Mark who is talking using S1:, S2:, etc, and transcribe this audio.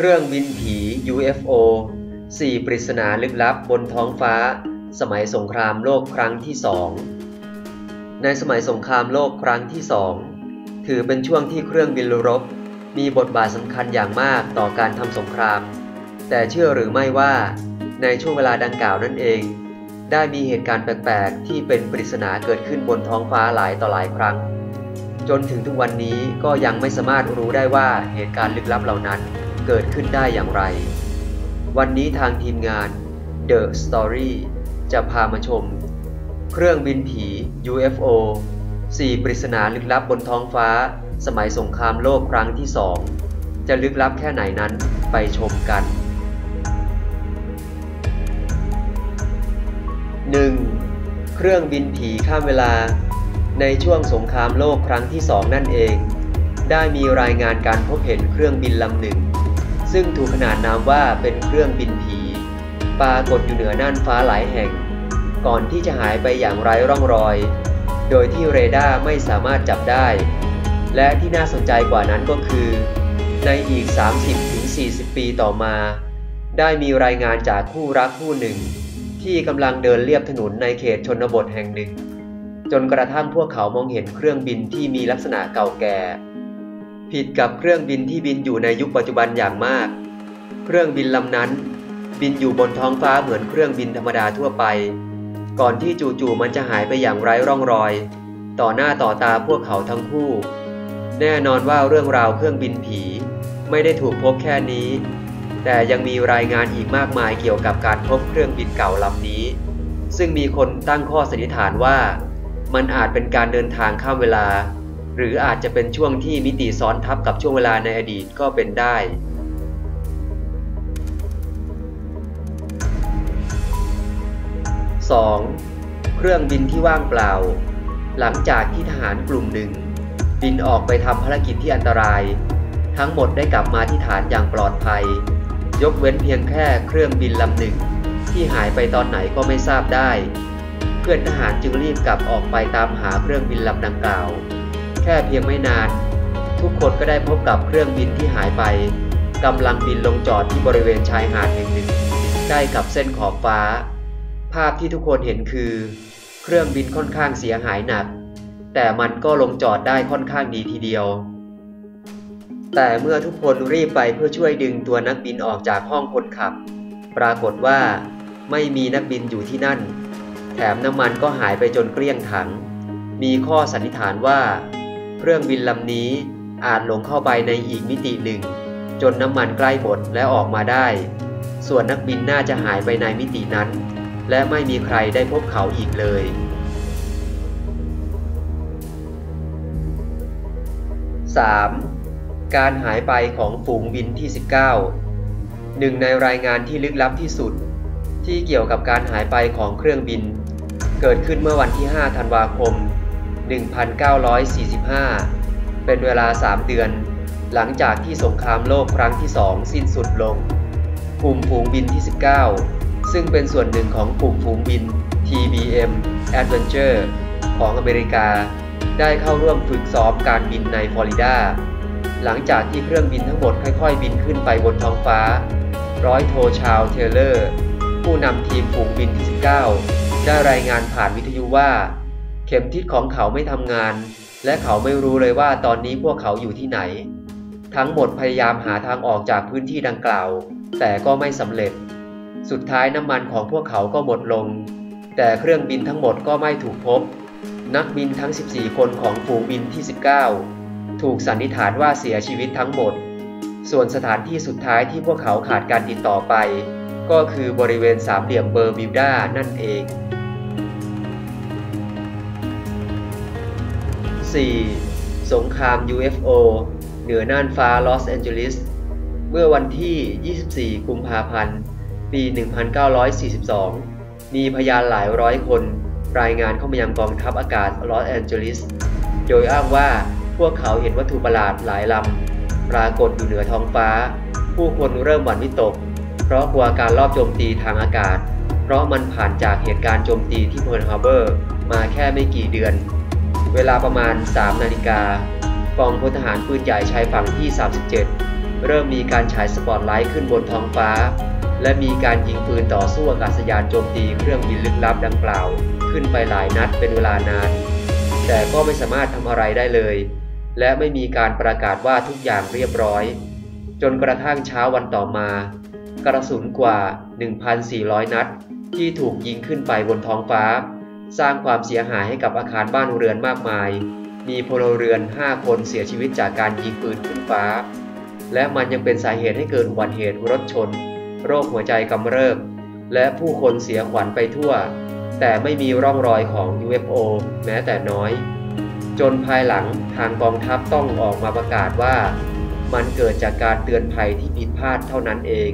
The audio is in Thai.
S1: เครื่องบินผี UFO 4 ปริศนาลึกลับบนท้องฟ้า สมัยสงครามโลกครั้งที่สองในสมัยสงครามโลกครั้งที่สองถือเป็นช่วงที่เครื่องบินรบ มีบทบาทสำคัญอย่างมากต่อการทำสงคราม แต่เชื่อหรือไม่ว่า ในช่วงเวลาดังกล่าวนั่นเอง ได้มีเหตุการณ์แปลก ๆ ที่เป็นปริศนาเกิดขึ้นบนท้องฟ้าหลายต่อหลายครั้ง จนถึงทุกวันนี้ก็ยังไม่สามารถรู้ได้ว่าเหตุการณ์ลึกลับเหล่านั้น เกิดขึ้นได้อย่างไร วันนี้ทางทีมงาน The Story จะพามาชม เครื่องบินผี UFO 4 ปริศนาลึกลับบนท้องฟ้า สมัยสงครามโลกครั้งที่สองจะลึกลับแค่ไหนนั้นไปชมกัน 1. เครื่องบินผีข้ามเวลา ในช่วงสงครามโลกครั้งที่สองนั่นเอง ได้มีรายงานการพบเห็นเครื่องบินลำหนึ่ง ซึ่งถูกขนานนามว่าเป็นเครื่องบินผีปรากฏอยู่เหนือน่านฟ้าหลายแห่ง ก่อนที่จะหายไปอย่างไร้ร่องรอย โดยที่เรดาร์ไม่สามารถจับได้ และที่น่าสนใจกว่านั้นก็คือ ในอีก 30-40 ปีต่อมา ได้มีรายงานจากคู่รักคู่หนึ่ง ที่กำลังเดินเลียบถนนในเขตชนบทแห่งหนึ่ง จนกระทั่งพวกเขามองเห็นเครื่องบินที่มีลักษณะเก่าแก่ ผิดกับเครื่องบินที่บินอยู่ในยุคปัจจุบันอย่างมาก เครื่องบินลำนั้น บินอยู่บนท้องฟ้าเหมือนเครื่องบินธรรมดาทั่วไป ก่อนที่จู่ๆมันจะหายไปอย่างไร้ร่องรอย ต่อหน้าต่อตาพวกเขาทั้งคู่ แน่นอนว่าเรื่องราวเครื่องบินผีไม่ได้ถูกพบแค่นี้ แต่ยังมีรายงานอีกมากมายเกี่ยวกับการพบเครื่องบินเก่าลำนี้ ซึ่งมีคนตั้งข้อสันนิษฐานว่า มันอาจเป็นการเดินทางข้ามเวลา หรืออาจจะเป็นช่วงที่มิติซ้อนทับกับช่วงเวลาในอดีตก็เป็นได้ 2. เครื่องบินที่ว่างเปล่า หลังจากที่ทหารกลุ่มหนึ่ง บินออกไปทำภารกิจที่อันตราย ทั้งหมดได้กลับมาที่ฐานอย่างปลอดภัย ยกเว้นเพียงแค่เครื่องบินลำหนึ่ง ที่หายไปตอนไหนก็ไม่ทราบได้ เพื่อนทหารจึงรีบกลับออกไปตามหาเครื่องบินลำดังกล่าว ค่เพียงไม่นาน ทุกคนก็ได้พบกับเครื่องบินที่หายไปกำลังบินลงจอดที่บริเวณชายหาดแห่งหนึ่งใกล้กับเส้นขอบฟ้า ภาพที่ทุกคนเห็นคือ เครื่องบินค่อนข้างเสียหายหนัก แต่มันก็ลงจอดได้ค่อนข้างดีทีเดียว แต่เมื่อทุกคนรีบไปเพื่อช่วยดึงตัวนักบินออกจากห้องคนขับ ปรากฏว่าไม่มีนักบินอยู่ที่นั่น แถมน้ำมันก็หายไปจนเกลี้ยงถัง มีข้อสันนิษฐานว่า เครื่องบินลำนี้อาจหลงเข้าไปในอีกมิติหนึ่ง จนน้ำมันใกล้หมดและออกมาได้ ส่วนนักบินน่าจะหายไปในมิตินั้น และไม่มีใครได้พบเขาอีกเลย 3. การหายไปของฝูงบินที่ 19 หนึ่งในรายงานที่ลึกลับที่สุด ที่เกี่ยวกับการหายไปของเครื่องบิน เกิดขึ้นเมื่อวันที่ 5 ธันวาคม 1945 เป็นเวลา 3 เดือน หลังจากที่สงครามโลกครั้งที่สองสิ้นสุดลง กลุ่มฝูงบินที่ 19 ซึ่งเป็นส่วนหนึ่งของกลุ่มฝูงบิน TBM Adventure ของอเมริกา ได้เข้าร่วมฝึกซ้อมการบินในฟลอริดา หลังจากที่เครื่องบินทั้งหมดค่อยๆ บินขึ้นไปบนท้องฟ้า ร้อยโทชาวเทเลอร์ ผู้นำทีมฝูงบินที่ 19 ได้รายงานผ่านวิทยุว่า เข็มทิศของเขาไม่ทำงาน และเขาไม่รู้เลยว่าตอนนี้พวกเขาอยู่ที่ไหน ทั้งหมดพยายามหาทางออกจากพื้นที่ดังกล่าว แต่ก็ไม่สำเร็จ สุดท้ายน้ำมันของพวกเขาก็หมดลง แต่เครื่องบินทั้งหมดก็ไม่ถูกพบ นักบินทั้ง 14 คนของฝูงบินที่ 19 ถูกสันนิษฐานว่าเสียชีวิตทั้งหมด ส่วนสถานที่สุดท้ายที่พวกเขาขาดการติดต่อไป ก็คือบริเวณสามเหลี่ยมเบอร์มิวดานั่นเอง 4. สงคราม UFO เหนือน่านฟ้าลอสแอนเจลิส เมื่อวันที่ 24 กุมภาพันธ์ ปี 1942 มีพยานหลายร้อยคนรายงานเข้ามายังกองทัพอากาศลอสแอนเจลิส โดยอ้างว่าพวกเขาเห็นวัตถุประหลาดหลายลำ ปรากฏอยู่เหนือท้องฟ้า ผู้คนเริ่มหวั่นวิตก เพราะกลัวการลอบโจมตีทางอากาศ เพราะมันผ่านจากเหตุการณ์โจมตีที่เพิร์ลฮาร์เบอร์ มาแค่ไม่กี่เดือน เวลาประมาณ 3 นาฬิกากองพลทหารปืนใหญ่ชายฝั่งที่ 37 เริ่มมีการฉายสปอตไลท์ขึ้นบนท้องฟ้า และมีการยิงปืนต่อสู้อากาศยานโจมตีเครื่องบินลึกลับดังกล่าว ขึ้นไปหลายนัดเป็นเวลานาน แต่ก็ไม่สามารถทำอะไรได้เลย และไม่มีการประกาศว่าทุกอย่างเรียบร้อย จนกระทั่งเช้าวันต่อมา กระสุนกว่า 1,400 นัด ที่ถูกยิงขึ้นไปบนท้องฟ้า สร้างความเสียหายให้กับอาคารบ้านเรือนมากมาย มีพลเรือน 5 คนเสียชีวิตจากการยิงปืนขึ้นฟ้า และมันยังเป็นสาเหตุให้เกิดอุบัติเหตุรถชน โรคหัวใจกำเริบ และผู้คนเสียขวัญไปทั่ว แต่ไม่มีร่องรอยของ UFO แม้แต่น้อย จนภายหลังทางกองทัพต้องออกมาประกาศว่า มันเกิดจากการเตือนภัยที่ผิดพลาดเท่านั้นเอง